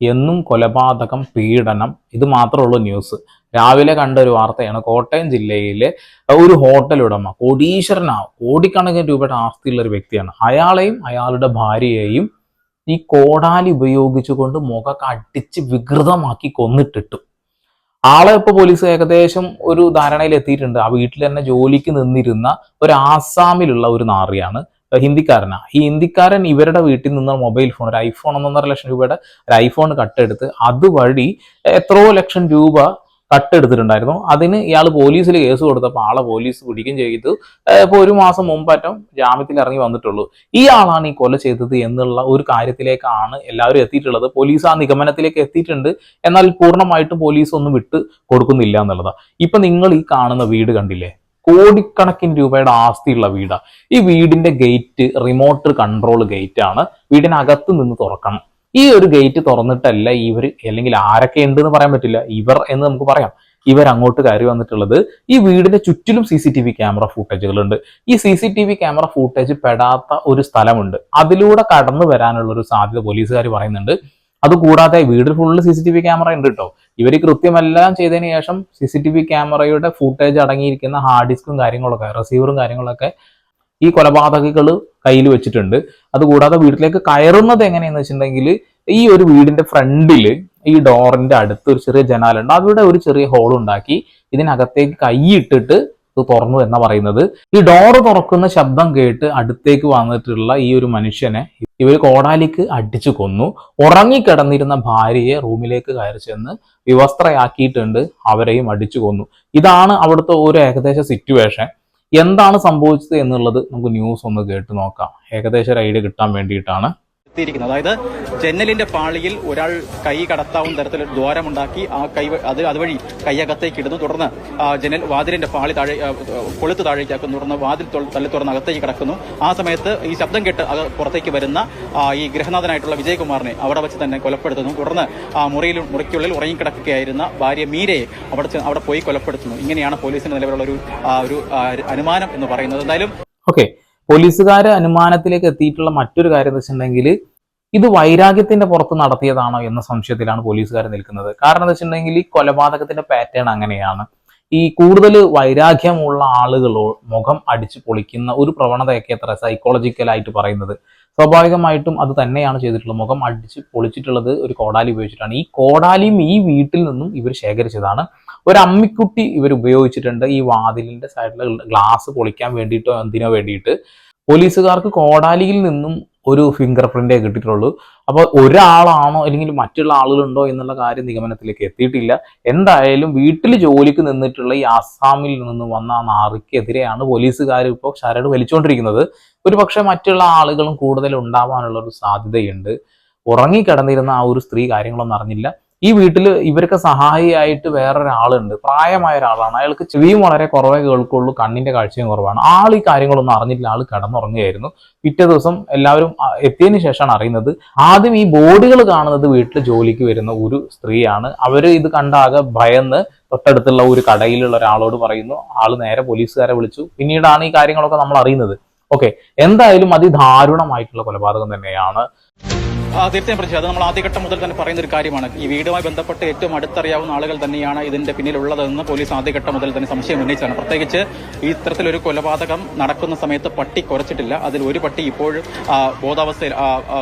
എന്നും കൊലപാതകം പീഡനം ഇത് മാത്രമുള്ള ന്യൂസ് രാവിലെ കണ്ട ഒരു വാർത്തയാണ് കോട്ടയം ജില്ലയിലെ ഒരു ഹോട്ടൽ ഉടമ കോടീശ്വരനാണ് കോടിക്കണക്കിന് രൂപയുടെ ആസ്തിയുള്ള ഒരു വ്യക്തിയാണ്. അയാളെയും അയാളുടെ ഭാര്യയെയും ഈ കോടാലി ഉപയോഗിച്ചുകൊണ്ട് മുഖമൊക്കെ അടിച്ച് വികൃതമാക്കി കൊന്നിട്ടിട്ടു. ആളെ ഇപ്പോൾ പോലീസ് ഏകദേശം ഒരു ധാരണയിൽ എത്തിയിട്ടുണ്ട്. ആ വീട്ടിൽ തന്നെ ജോലിക്ക് നിന്നിരുന്ന ഒരു ആസാമിലുള്ള ഒരു നാറിയാണ് ഹിന്ദിക്കാരനാ. ഈ ഹിന്ദിക്കാരൻ ഇവരുടെ വീട്ടിൽ നിന്ന് മൊബൈൽ ഫോൺ ഒരു ഐഫോൺ ഒന്നൊന്നര ലക്ഷം രൂപയുടെ ഒരു ഐഫോൺ കട്ടെടുത്ത് അതുവഴി എത്രയോ ലക്ഷം രൂപ കട്ടെടുത്തിട്ടുണ്ടായിരുന്നു. അതിന് ഇയാൾ പോലീസിൽ കേസ് കൊടുത്തപ്പോൾ ആളെ പോലീസ് പിടിക്കുകയും ചെയ്തു. ഇപ്പോൾ ഒരു മാസം മുമ്പറ്റം ജാമ്യത്തിൽ ഇറങ്ങി വന്നിട്ടുള്ളൂ. ഈ ആളാണ് ഈ കൊല ചെയ്തത് എന്നുള്ള ഒരു കാര്യത്തിലേക്കാണ് എല്ലാവരും എത്തിയിട്ടുള്ളത്. പോലീസ് ആ നിഗമനത്തിലേക്ക് എത്തിയിട്ടുണ്ട്. എന്നാൽ പൂർണമായിട്ടും പോലീസ് ഒന്നും വിട്ട് കൊടുക്കുന്നില്ല എന്നുള്ളതാണ് ഇപ്പൊ നിങ്ങൾ ഈ കാണുന്ന വീട് കണ്ടില്ലേ? കോടിക്കണക്കിന് രൂപയുടെ ആസ്തിയുള്ള വീടാണ് ഈ വീടിന്റെ ഗേറ്റ് റിമോട്ട് കൺട്രോൾ ഗേറ്റ് ആണ് വീടിനകത്ത് നിന്ന് തുറക്കണം. ഈ ഒരു ഗേറ്റ് തുറന്നിട്ടല്ല ഇവർ അല്ലെങ്കിൽ ആരൊക്കെ ഉണ്ട് എന്ന് പറയാൻ പറ്റില്ല. ഇവർ എന്ന് നമുക്ക് പറയാം. ഇവർ അങ്ങോട്ട് കയറി വന്നിട്ടുള്ളത് ഈ വീടിന്റെ ചുറ്റിലും C C T V camera ഫൂട്ടേജുകളുണ്ട് ഈ C C T V camera footage പെടാത്ത ഒരു സ്ഥലമുണ്ട്. അതിലൂടെ കടന്നു വരാനുള്ള ഒരു സാധ്യത പോലീസുകാർ പറയുന്നുണ്ട്. അതുകൂടാതെ വീട് full C C T V camera ഉണ്ട് കേട്ടോ ഇവർ കൃത്യമെല്ലാം ചെയ്തതിന് ശേഷം സി സി ടി വി ക്യാമറയുടെ ഫുട്ടേജ് അടങ്ങിയിരിക്കുന്ന ഹാർഡ് ഡിസ്കും കാര്യങ്ങളൊക്കെ റിസീവറും കാര്യങ്ങളൊക്കെ ഈ കൊലപാതകികൾ കയ്യിൽ വെച്ചിട്ടുണ്ട്. അതുകൂടാതെ വീട്ടിലേക്ക് കയറുന്നത് എങ്ങനെയെന്ന് വെച്ചിട്ടുണ്ടെങ്കിൽ ഈ ഒരു വീടിന്റെ ഫ്രണ്ടിൽ ഈ ഡോറിന്റെ അടുത്ത് ഒരു ചെറിയ ജനാലുണ്ട് അവിടെ ഒരു ചെറിയ ഹോൾ ഉണ്ടാക്കി ഇതിനകത്തേക്ക് കൈയിട്ടിട്ട് ഇത് തുറന്നു എന്ന് പറയുന്നത്. ഈ ഡോറ് തുറക്കുന്ന ശബ്ദം കേട്ട് അടുത്തേക്ക് വന്നിട്ടുള്ള ഈ ഒരു മനുഷ്യനെ ഇവർ കോടാലിക്ക് അടിച്ചു കൊന്നു. ഉറങ്ങിക്കിടന്നിരുന്ന ഭാര്യയെ റൂമിലേക്ക് കയറി ചെന്ന് വിവസ്ത്രയാക്കിയിട്ടുണ്ട് അവരെയും അടിച്ചു കൊന്നു. ഇതാണ് അവിടുത്തെ ഒരു ഏകദേശ സിറ്റുവേഷൻ എന്താണ് സംഭവിച്ചത് എന്നുള്ളത് നമുക്ക് ന്യൂസ് ഒന്ന് കേട്ട് നോക്കാം. ഏകദേശം ഒരു ഐഡിയ കിട്ടാൻ വേണ്ടിയിട്ടാണ്. എത്തിയിരിക്കുന്നത്. അതായത് ജനലിന്റെ പാളിയിൽ ഒരാൾ കൈ കടത്താവുന്ന തരത്തിലൊരു ദ്വാരമുണ്ടാക്കി ആ കൈ അത് അതുവഴി കൈയകത്തേക്ക് ഇടുന്നു. തുടർന്ന് ജനൽ വാതിലിന്റെ പാളി താഴെ കൊളുത്ത് താഴേക്കാക്കുന്നു. തുടർന്ന് വാതിൽ തള്ളി തുറന്ന് അകത്തേക്ക് കിടക്കുന്നു. ആ സമയത്ത് ഈ ശബ്ദം കേട്ട് പുറത്തേക്ക് വരുന്ന ഈ ഗൃഹനാഥനായിട്ടുള്ള വിജയകുമാറിനെ അവിടെ വെച്ച് തന്നെ കൊലപ്പെടുത്തുന്നു. തുടർന്ന് ആ മുറിയിൽ മുറിക്കുള്ളിൽ ഉറങ്ങിക്കിടക്കുകയായിരുന്ന ഭാര്യ മീരയെ അവിടെ അവിടെ പോയി കൊലപ്പെടുത്തുന്നു. ഇങ്ങനെയാണ് പോലീസിന്റെ നിലവിലുള്ള ഒരു ഒരു അനുമാനം എന്ന് പറയുന്നത്. എന്തായാലും ഓക്കെ പോലീസുകാർ അനുമാനത്തിലേക്ക് എത്തിയിട്ടുള്ള മറ്റൊരു കാര്യം എന്ന് വെച്ചിട്ടുണ്ടെങ്കിൽ ഇത് വൈരാഗ്യത്തിന്റെ പുറത്ത് നടത്തിയതാണോ എന്ന സംശയത്തിലാണ് പോലീസുകാർ നിൽക്കുന്നത്. കാരണം എന്ന് വെച്ചിട്ടുണ്ടെങ്കിൽ ഈ കൊലപാതകത്തിന്റെ പാറ്റേൺ അങ്ങനെയാണ്. ഈ കൂടുതൽ വൈരാഗ്യമുള്ള ആളുകളോ മുഖം അടിച്ച് പൊളിക്കുന്ന ഒരു പ്രവണതയൊക്കെ എത്ര സൈക്കോളജിക്കലായിട്ട് പറയുന്നത്. സ്വാഭാവികമായിട്ടും അത് തന്നെയാണ് ചെയ്തിട്ടുള്ളത്. മുഖം അടിച്ച് പൊളിച്ചിട്ടുള്ളത് ഒരു കോടാലി ഉപയോഗിച്ചിട്ടാണ്. ഈ കോടാലിയും ഈ വീട്ടിൽ നിന്നും ഇവർ ശേഖരിച്ചതാണ്. ഒരു അമ്മിക്കുട്ടി ഇവർ ഉപയോഗിച്ചിട്ടുണ്ട് ഈ വാതിലിന്റെ സൈഡിലെ ഗ്ലാസ് പൊളിക്കാൻ വേണ്ടിയിട്ടോ എന്തിനോ വേണ്ടിയിട്ട്. പോലീസുകാർക്ക് കോടാലിയിൽ നിന്നും ഒരു ഫിംഗർ പ്രിന്റേ കിട്ടിയിട്ടുള്ളൂ. അപ്പോൾ ഒരാളാണോ അല്ലെങ്കിൽ മറ്റുള്ള ആളുകളുണ്ടോ എന്നുള്ള കാര്യം നിഗമനത്തിലേക്ക് എത്തിയിട്ടില്ല. എന്തായാലും വീട്ടിൽ ജോലിക്ക് നിന്നിട്ടുള്ള ഈ ആസാമിൽ നിന്ന് വന്ന ആ നാറിക്കെതിരെയാണ് പോലീസുകാർ ഇപ്പോൾ ശരട് വലിച്ചുകൊണ്ടിരിക്കുന്നത് ഒരു പക്ഷേ മറ്റുള്ള ആളുകളും കൂടുതൽ ഉണ്ടാവാനുള്ള ഒരു സാധ്യതയുണ്ട്. ഉറങ്ങിക്കിടന്നിരുന്ന ആ ഒരു സ്ത്രീ കാര്യങ്ങളൊന്നും അറിഞ്ഞില്ല. ഈ വീട്ടിൽ ഇവർക്ക് സഹായിയായിട്ട് വേറൊരാളുണ്ട് പ്രായമായ ഒരാളാണ് അയാൾക്ക് ചെവിയും വളരെ കുറവേ കേൾക്കുള്ളൂ കണ്ണിന്റെ കാഴ്ചയും കുറവാണ്. ആൾ ഈ കാര്യങ്ങളൊന്നും അറിഞ്ഞിട്ടില്ല ആൾ കിടന്നുറങ്ങുകയായിരുന്നു. പിറ്റേ ദിവസം എല്ലാവരും എത്തിയതിനു ശേഷമാണ് അറിയുന്നത് ആദ്യം ഈ ബോഡികൾ കാണുന്നത് വീട്ടിൽ ജോലിക്ക് വരുന്ന ഒരു സ്ത്രീയാണ്. അവർ ഇത് കണ്ടാകെ ഭയന്ന് തൊട്ടടുത്തുള്ള ഒരു കടയിലുള്ള ഒരാളോട് പറയുന്നു ആൾ നേരെ പോലീസുകാരെ വിളിച്ചു. പിന്നീടാണ് ഈ കാര്യങ്ങളൊക്കെ നമ്മൾ അറിയുന്നത്. ഓക്കെ എന്തായാലും അതിദാരുണമായിട്ടുള്ള കൊലപാതകം തന്നെയാണ്. തീർച്ചയായും പ്രതി അത് നമ്മൾ ആദ്യഘട്ടം മുതൽ തന്നെ പറയുന്ന ഒരു കാര്യമാണ്. ഈ വീടുമായി ബന്ധപ്പെട്ട് ഏറ്റവും അടുത്തറിയാവുന്ന ആളുകൾ തന്നെയാണ് ഇതിന്റെ പിന്നിലുള്ളതെന്ന് പോലീസ് ആദ്യഘട്ടം മുതൽ തന്നെ സംശയം ഉന്നയിച്ചാണ് പ്രത്യേകിച്ച് ഈ ഇത്തരത്തിലൊരു കൊലപാതകം നടക്കുന്ന സമയത്ത് പട്ടി കുറച്ചിട്ടില്ല. അതിൽ ഒരു പട്ടി ഇപ്പോഴും ബോധാവസ്ഥയിൽ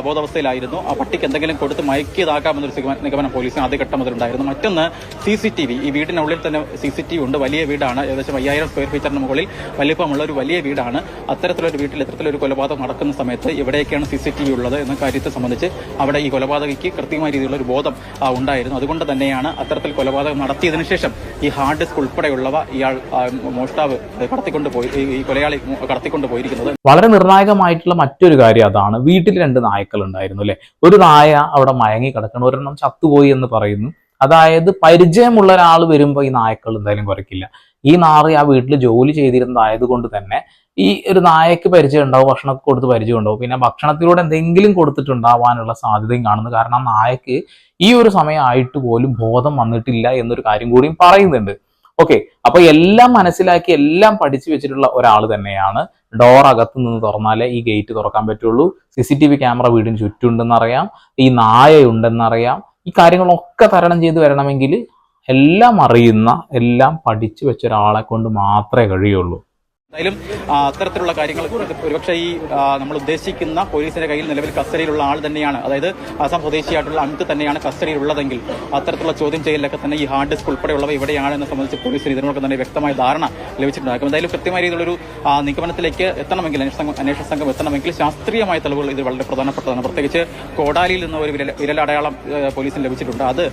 ബോധാവസ്ഥയിലായിരുന്നു. ആ പട്ടിക്ക് എന്തെങ്കിലും കൊടുത്ത് മയക്കിയതാകാമെന്നൊരു നിഗമനം- നിഗമനം പോലീസിന് ആദ്യഘട്ടം മുതൽ ഉണ്ടായിരുന്നു മറ്റൊന്ന് സി സി ടി വി. ഈ വീടിനുള്ളിൽ തന്നെ സി സി ടി വി ഉണ്ട്. വലിയ വീടാണ്. ഏകദേശം അയ്യായിരം സ്ക്വയർ ഫീറ്ററിന് മുകളിൽ വലിപ്പമുള്ള ഒരു വലിയ വീടാണ്. അത്തരത്തിലൊരു വീട്ടിൽ ഇത്തരത്തിലൊരു കൊലപാതകം നടക്കുന്ന സമയത്ത് എവിടെയൊക്കെയാണ് സി സി ടി വി ഉള്ളത് എന്ന കാര്യത്തെ സംബന്ധിച്ച് അവിടെ ഈ കൊലപാതകയ്ക്ക് കൃത്യമായ രീതിയിലുള്ള ഒരു ബോധം ഉണ്ടായിരുന്നു. അതുകൊണ്ട് തന്നെയാണ് അത്തരത്തിൽ കൊലപാതകം നടത്തിയതിനു ശേഷം ഈ ഹാർഡ് ഡിസ്ക് ഉൾപ്പെടെയുള്ളവ ഇയാൾ മോഷ്ടാവ് കടത്തിക്കൊണ്ട് പോയി ഈ കൊലയാളി കടത്തിക്കൊണ്ട് പോയിരിക്കുന്നത്. വളരെ നിർണായകമായിട്ടുള്ള മറ്റൊരു കാര്യം അതാണ്. വീട്ടിൽ രണ്ട് നായ്ക്കൾ ഉണ്ടായിരുന്നു അല്ലെ? ഒരു നായ അവിടെ മയങ്ങി കിടക്കണം ഒരെണ്ണം ചത്തുപോയി എന്ന് പറയുന്നു. അതായത് പരിചയമുള്ള ഒരാൾ വരുമ്പോൾ ഈ നായ്ക്കൾ എന്തായാലും കുറയ്ക്കില്ല. ഈ നാറി ആ വീട്ടിൽ ജോലി ചെയ്തിരുന്നതായത് കൊണ്ട് തന്നെ ഈ ഒരു നായക്ക് പരിചയം ഉണ്ടാവും ഭക്ഷണമൊക്കെ കൊടുത്ത് പരിചയം ഉണ്ടാവും. പിന്നെ ഭക്ഷണത്തിലൂടെ എന്തെങ്കിലും കൊടുത്തിട്ടുണ്ടാവാനുള്ള സാധ്യതയും കാണുന്നു. കാരണം ആ നായക്ക് ഈ ഒരു സമയമായിട്ട് പോലും ബോധം വന്നിട്ടില്ല എന്നൊരു കാര്യം കൂടിയും പറയുന്നുണ്ട്. ഓക്കെ അപ്പൊ എല്ലാം മനസ്സിലാക്കി എല്ലാം പഠിച്ചു വെച്ചിട്ടുള്ള ഒരാൾ തന്നെയാണ് ഡോർ അകത്ത് നിന്ന് തുറന്നാലേ ഈ ഗേറ്റ് തുറക്കാൻ പറ്റുള്ളൂ. C C T V camera വീടിന് ചുറ്റുണ്ടെന്നറിയാം. ഈ നായ ഉണ്ടെന്നറിയാം ഈ കാര്യങ്ങളൊക്കെ തരണം ചെയ്ത് വരണമെങ്കിൽ എല്ലാം അറിയുന്ന എല്ലാം പഠിച്ചു വെച്ച ഒരാളെ കൊണ്ട് മാത്രമേ കഴിയുള്ളൂ. എന്തായാലും അത്തരത്തിലുള്ള കാര്യങ്ങൾ ഒരുപക്ഷെ ഈ നമ്മൾ ഉദ്ദേശിക്കുന്ന പോലീസിന്റെ കയ്യിൽ നിലവിൽ കസ്റ്റഡിയിലുള്ള ആൾ തന്നെയാണ്. അതായത് അസം സ്വദേശിയായിട്ടുള്ള അങ്ക് തന്നെയാണ് കസ്റ്റഡിയിലുള്ളതെങ്കിൽ അത്തരത്തിലുള്ള ചോദ്യം ചെയ്യലൊക്കെ തന്നെ ഈ ഹാർഡ് ഡിസ്ക് ഉൾപ്പെടെയുള്ളവ ഇവിടെയാണ് എന്ന് സംബന്ധിച്ച് പോലീസിന് ഇതിനോടൊക്കെ തന്നെ വ്യക്തമായ ധാരണ ലഭിച്ചിട്ടുണ്ടാകും എന്തായാലും കൃത്യമായ രീതിയിലൊരു നിഗമനത്തിലേക്ക് എത്തണമെങ്കിൽ അന്വേഷണ സംഘം എത്തണമെങ്കിൽ ശാസ്ത്രീയമായ തെളിവുകൾ ഇത് വളരെ പ്രധാനപ്പെട്ടതാണ്. പ്രത്യേകിച്ച് കോടാലിയിൽ നിന്ന് ഒരു വിരലടയാളം പോലീസിന് ലഭിച്ചിട്ടുണ്ട്. അത്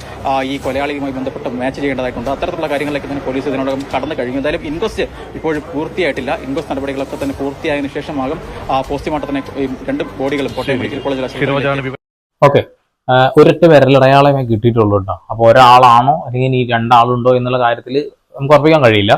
ഈ കൊലയാളിയുമായി ബന്ധപ്പെട്ട് മാച്ച് ചെയ്യേണ്ടതായിട്ടുണ്ട്. അത്തരത്തിലുള്ള കാര്യങ്ങളിലേക്ക് തന്നെ പോലീസ് ഇതിനോടകം കടന്നു കഴിഞ്ഞു. എന്തായാലും ഇൻക്വസ്റ്റ് ഇപ്പോഴും പൂർത്തിയായിട്ടില്ല. ഇൻക്വസ്റ്റ് നടപടികളൊക്കെ തന്നെ പൂർത്തിയായതിനു ശേഷമാകും ആ, പോസ്റ്റ്മോർട്ടത്തിനെ രണ്ട് ബോഡികളും കോട്ടയം മെഡിക്കൽ കോളേജിൽ ആശുപത്രിയിലേക്ക് ഓക്കെ. ഒരൊറ്റ വിരലടയാളമേ കിട്ടിയിട്ടുള്ളൂ കേട്ടോ. അപ്പോൾ ഒരാളാണോ അല്ലെങ്കിൽ ഈ രണ്ടാളുണ്ടോ എന്നുള്ള കാര്യത്തിൽ നമുക്ക് ഉറപ്പിക്കാൻ കഴിയില്ല.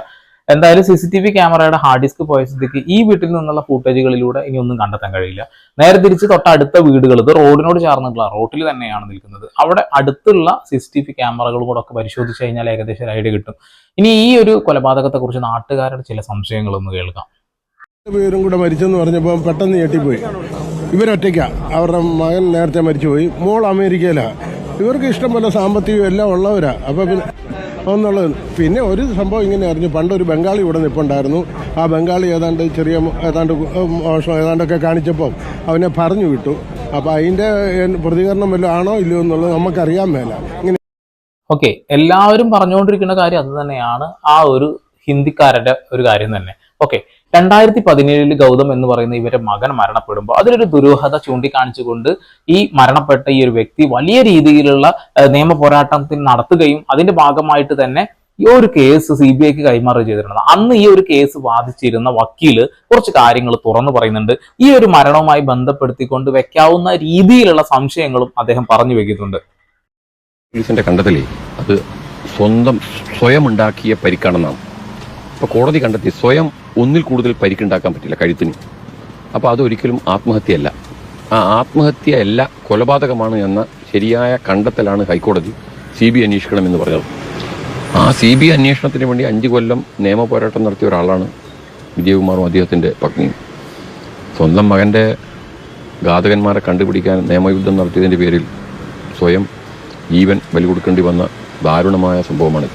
എന്തായാലും സി സി ടി വി ക്യാമറയുടെ ഹാർഡ് ഡിസ്ക് പോയ സ്ഥിതിക്ക് ഈ വീട്ടിൽ നിന്നുള്ള ഫൂട്ടേജുകളിലൂടെ ഇനി ഒന്നും കണ്ടെത്താൻ കഴിയില്ല. നേരെ തിരിച്ച് തൊട്ടടുത്ത വീടുകൾ ഇത് റോഡിനോട് ചേർന്നിട്ടുള്ള റോട്ടിൽ തന്നെയാണ് നിൽക്കുന്നത്. അവിടെ അടുത്തുള്ള സി സി ടി വി ക്യാമറകളും കൂടെ ഒക്കെ പരിശോധിച്ച് കഴിഞ്ഞാൽ ഏകദേശം ഒരു ഐഡിയ കിട്ടും. ഇനി ഈ ഒരു കൊലപാതകത്തെ കുറിച്ച് നാട്ടുകാരുടെ ചില സംശയങ്ങളൊന്ന് കേൾക്കാം. പേരും കൂടെ മരിച്ചെന്ന് പറഞ്ഞപ്പോൾ പെട്ടെന്ന് ഞെട്ടിപ്പോയി. ഇവരൊറ്റയ്ക്കാ. അവരുടെ മകൻ നേരത്തെ മരിച്ചുപോയി. മോൾ അമേരിക്കയിലാ. ഇവർക്ക് ഇഷ്ടം പോലെ സാമ്പത്തികം എല്ലാം ഉള്ളവരാ. അപ്പോൾ പിന്നെ ഒന്നുള്ളത് പിന്നെ ഒരു സംഭവം ഇങ്ങനെ അറിഞ്ഞു. പണ്ടൊരു ബംഗാളി ഇവിടെ നിൽപ്പുണ്ടായിരുന്നു ആ ബംഗാളി ഏതാണ്ട് ചെറിയ ഏതാണ്ട് മോശം ഏതാണ്ടൊക്കെ കാണിച്ചപ്പോൾ അവനെ പറഞ്ഞു വിട്ടു. അപ്പോൾ അതിന്റെ പ്രതികരണം വല്ലതും ആണോ ഇല്ലയോ എന്നുള്ളത് നമുക്കറിയാൻ മേല. ഇങ്ങനെ ഓക്കെ. എല്ലാവരും പറഞ്ഞുകൊണ്ടിരിക്കുന്ന കാര്യം അത് തന്നെയാണ്. ആ ഒരു ഹിന്ദിക്കാരുടെ ഒരു കാര്യം തന്നെ. ഓക്കെ. രണ്ടായിരത്തി പതിനേഴിൽ ഗൗതം എന്ന് പറയുന്ന ഇവരുടെ മകൻ മരണപ്പെടുമ്പോൾ അതിലൊരു ദുരൂഹത ചൂണ്ടിക്കാണിച്ചുകൊണ്ട് ഈ മരണപ്പെട്ട ഈ ഒരു വ്യക്തി വലിയ രീതിയിലുള്ള നിയമ പോരാട്ടത്തിന് നടത്തുകയും അതിന്റെ ഭാഗമായിട്ട് തന്നെ ഈ ഒരു കേസ് സി ബി ഐക്ക് കൈമാറുകയും ചെയ്തിട്ടുണ്ട്. അന്ന് ഈ ഒരു കേസ് വാദിച്ചിരുന്ന വക്കീൽ കുറച്ച് കാര്യങ്ങൾ തുറന്നു പറയുന്നുണ്ട്. ഈ ഒരു മരണവുമായി ബന്ധപ്പെടുത്തിക്കൊണ്ട് വെക്കാവുന്ന രീതിയിലുള്ള സംശയങ്ങളും അദ്ദേഹം പറഞ്ഞു വെക്കുന്നുണ്ട്. കണ്ടെത്തലേ അത് സ്വന്തം സ്വയം ഉണ്ടാക്കിയ പരിക്കാണെന്നാണ്. ഇപ്പൊ കോടതി കണ്ടെത്തി സ്വയം ഒന്നിൽ കൂടുതൽ പരിക്കുണ്ടാക്കാൻ പറ്റില്ല കഴുത്തിന്. അപ്പോൾ അതൊരിക്കലും ആത്മഹത്യയല്ല. ആ ആത്മഹത്യയല്ല കൊലപാതകമാണ് എന്ന ശരിയായ കണ്ടെത്തലാണ് ഹൈക്കോടതി സി ബി അന്വേഷിക്കണം എന്ന് പറഞ്ഞത്. ആ സി ബി അന്വേഷണത്തിന് വേണ്ടി അഞ്ച് കൊല്ലം നിയമ പോരാട്ടം നടത്തിയ ഒരാളാണ് വിജയകുമാറും അദ്ദേഹത്തിന്റെ പത്നിയും. സ്വന്തം മകന്റെ ഘാതകന്മാരെ കണ്ടുപിടിക്കാൻ നിയമയുദ്ധം നടത്തിയതിന്റെ പേരിൽ സ്വയം ജീവൻ ബലി കൊടുക്കേണ്ടി വന്ന ദാരുണമായ സംഭവമാണ്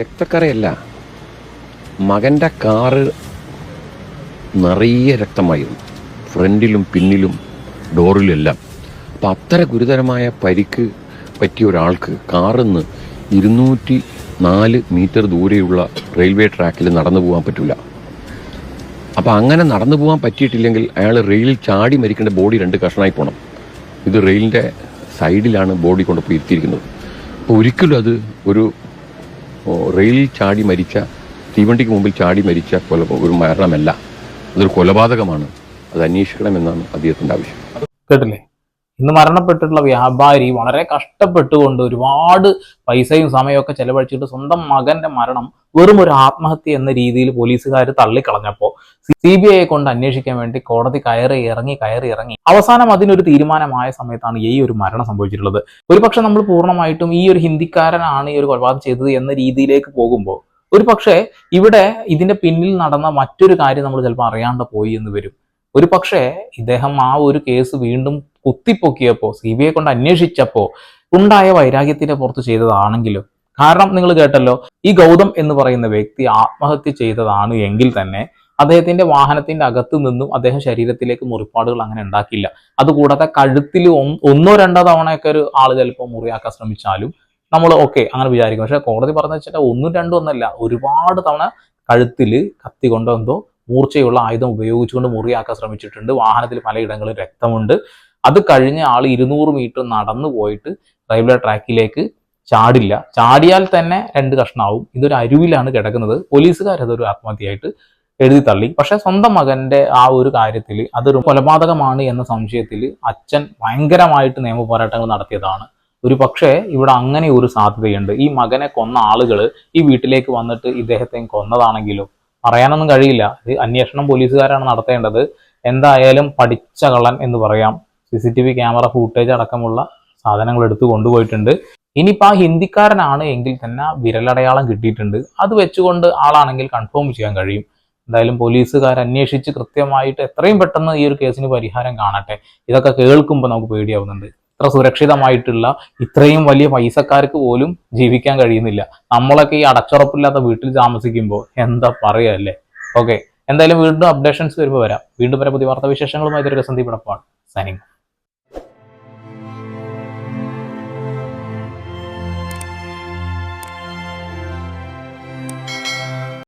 രക്തക്കറയല്ല. മകന്റെ കാറ് നിറയെ രക്തമായിരുന്നു ഫ്രണ്ടിലും പിന്നിലും ഡോറിലെല്ലാം അപ്പം അത്ര ഗുരുതരമായ പരിക്ക് പറ്റിയ ഒരാൾക്ക് കാറിന്ന് ഇരുന്നൂറ്റി നാല് മീറ്റർ ദൂരെയുള്ള റെയിൽവേ ട്രാക്കിൽ നടന്നു പോകാൻ പറ്റില്ല അപ്പം അങ്ങനെ നടന്നു പോകാൻ പറ്റിയിട്ടില്ലെങ്കിൽ അയാൾ റെയിലിൽ ചാടി മരിക്കേണ്ട ബോഡി രണ്ട് കഷ്ണമായി പോകണം ഇത് റെയിലിന്റെ സൈഡിലാണ് ബോഡി കൊണ്ടുപോയി ഇരുത്തിയിരിക്കുന്നത്. അപ്പോൾ ഒരിക്കലും അത് ഒരു റെയിലിൽ ചാടി മരിച്ച തീവണ്ടിക്ക് മുമ്പിൽ ചാടി മരിച്ച കൊല ഒരു മരണമല്ല. അതൊരു കൊലപാതകമാണ്. അത് അന്വേഷിക്കണമെന്നാണ് അദ്ദേഹത്തിന്റെ ആവശ്യം. കേട്ടില്ലേ? ഇന്ന് മരണപ്പെട്ടിട്ടുള്ള വ്യാപാരി വളരെ കഷ്ടപ്പെട്ടുകൊണ്ട് ഒരുപാട് പൈസയും സമയവും ഒക്കെ ചെലവഴിച്ചിട്ട് സ്വന്തം മകന്റെ മരണം വെറും ഒരു ആത്മഹത്യ എന്ന രീതിയിൽ പോലീസുകാർ തള്ളിക്കളഞ്ഞപ്പോൾ സി ബി ഐയെ കൊണ്ട് അന്വേഷിക്കാൻ വേണ്ടി കോടതി കയറി ഇറങ്ങി കയറി ഇറങ്ങി. അവസാനം അതിനൊരു തീരുമാനമായ സമയത്താണ് ഈ ഒരു മരണം സംഭവിച്ചിട്ടുള്ളത്. ഒരുപക്ഷെ നമ്മൾ പൂർണമായിട്ടും ഈ ഒരു ഹിന്ദിക്കാരനാണ് ഈ ഒരു കൊലപാതകം ചെയ്തത് എന്ന രീതിയിലേക്ക് പോകുമ്പോൾ ഒരു പക്ഷേ ഇവിടെ ഇതിന്റെ പിന്നിൽ നടന്ന മറ്റൊരു കാര്യം നമ്മൾ ചിലപ്പോൾ അറിയാണ്ട് പോയി എന്ന് വരും. ഒരു പക്ഷേ ഇദ്ദേഹം ആ ഒരു കേസ് വീണ്ടും കുത്തിപ്പൊക്കിയപ്പോൾ സി ബി ഐ കൊണ്ട് അന്വേഷിച്ചപ്പോൾ ഉണ്ടായ വൈരാഗ്യത്തിന്റെ പുറത്ത് ചെയ്തതാണെങ്കിലും കാരണം നിങ്ങൾ കേട്ടല്ലോ ഈ ഗൗതം എന്ന് പറയുന്ന വ്യക്തി ആത്മഹത്യ ചെയ്തതാണ് എങ്കിൽ തന്നെ അദ്ദേഹത്തിന്റെ വാഹനത്തിന്റെ അകത്തു നിന്നും അദ്ദേഹം ശരീരത്തിലേക്ക് മുറിപ്പാടുകൾ അങ്ങനെ ഉണ്ടാക്കില്ല അതുകൂടാതെ കഴുത്തിൽ ഒന്നോ രണ്ടോ തവണയൊക്കെ ഒരു ആൾ ചിലപ്പോൾ മുറിയാക്കാൻ ശ്രമിച്ചാലും നമ്മൾ ഓക്കെ അങ്ങനെ വിചാരിക്കും. പക്ഷെ കോടതി പറഞ്ഞു വെച്ചാൽ ഒന്നും രണ്ടും ഒന്നല്ല. ഒരുപാട് തവണ കഴുത്തിൽ കത്തി കൊണ്ടോ എന്തോ മൂർച്ചയുള്ള ആയുധം ഉപയോഗിച്ചുകൊണ്ട് മുറിയാക്കാൻ ശ്രമിച്ചിട്ടുണ്ട്. വാഹനത്തിൽ പലയിടങ്ങളിൽ രക്തമുണ്ട്. അത് കഴിഞ്ഞ ആൾ ഇരുന്നൂറ് മീറ്റർ നടന്നു പോയിട്ട് റെയിൽവേ ട്രാക്കിലേക്ക് ചാടില്ല. ചാടിയാൽ തന്നെ രണ്ട് കഷ്ണാവും. ഇതൊരു അരുവിലാണ് കിടക്കുന്നത്. പോലീസുകാർ അതൊരു ആത്മഹത്യയായിട്ട് എഴുതി തള്ളി. പക്ഷെ സ്വന്തം മകന്റെ ആ ഒരു കാര്യത്തിൽ അതൊരു കൊലപാതകമാണ് എന്ന സംശയത്തിൽ അച്ഛൻ ഭയങ്കരമായിട്ട് നിയമ പോരാട്ടങ്ങൾ നടത്തിയതാണ്. ഒരു പക്ഷേ ഇവിടെ അങ്ങനെ ഒരു സാധ്യതയുണ്ട്. ഈ മകനെ കൊന്ന ആളുകൾ ഈ വീട്ടിലേക്ക് വന്നിട്ട് ഇദ്ദേഹത്തെയും കൊന്നതാണെങ്കിലും പറയാനൊന്നും കഴിയില്ല. ഇത് അന്വേഷണം പോലീസുകാരാണ് നടത്തേണ്ടത്. എന്തായാലും പഠിച്ച കള്ളൻ എന്ന് പറയാം. C C T V camera footage അടക്കമുള്ള സാധനങ്ങൾ എടുത്തു കൊണ്ടുപോയിട്ടുണ്ട്. ഇനിയിപ്പോൾ ആ ഹിന്ദിക്കാരനാണ് എങ്കിൽ തന്നെ വിരലടയാളം കിട്ടിയിട്ടുണ്ട്. അത് വെച്ചുകൊണ്ട് ആളാണെങ്കിൽ കൺഫേം ചെയ്യാൻ കഴിയും. എന്തായാലും പോലീസുകാർ അന്വേഷിച്ച് കൃത്യമായിട്ട് എത്രയും പെട്ടെന്ന് ഈ ഒരു കേസിന് പരിഹാരം കാണട്ടെ. ഇതൊക്കെ കേൾക്കുമ്പോൾ നമുക്ക് പേടിയാവുന്നുണ്ട്. ഇത്ര സുരക്ഷിതമായിട്ടുള്ള ഇത്രയും വലിയ പൈസക്കാർക്ക് പോലും ജീവിക്കാൻ കഴിയുന്നില്ല. നമ്മളൊക്കെ ഈ അടച്ചുറപ്പില്ലാത്ത വീട്ടിൽ താമസിക്കുമ്പോൾ എന്താ പറയുക അല്ലേ? ഓക്കെ എന്തായാലും വീണ്ടും അപ്ഡേഷൻസ് വരുമ്പോൾ വരാം. വീണ്ടും വരെ പുതിയ വാർത്താ വിശേഷങ്ങളുമായി ഇതൊരു സന്ദീപ് ഇടപ്പാണ് സൈനിങ്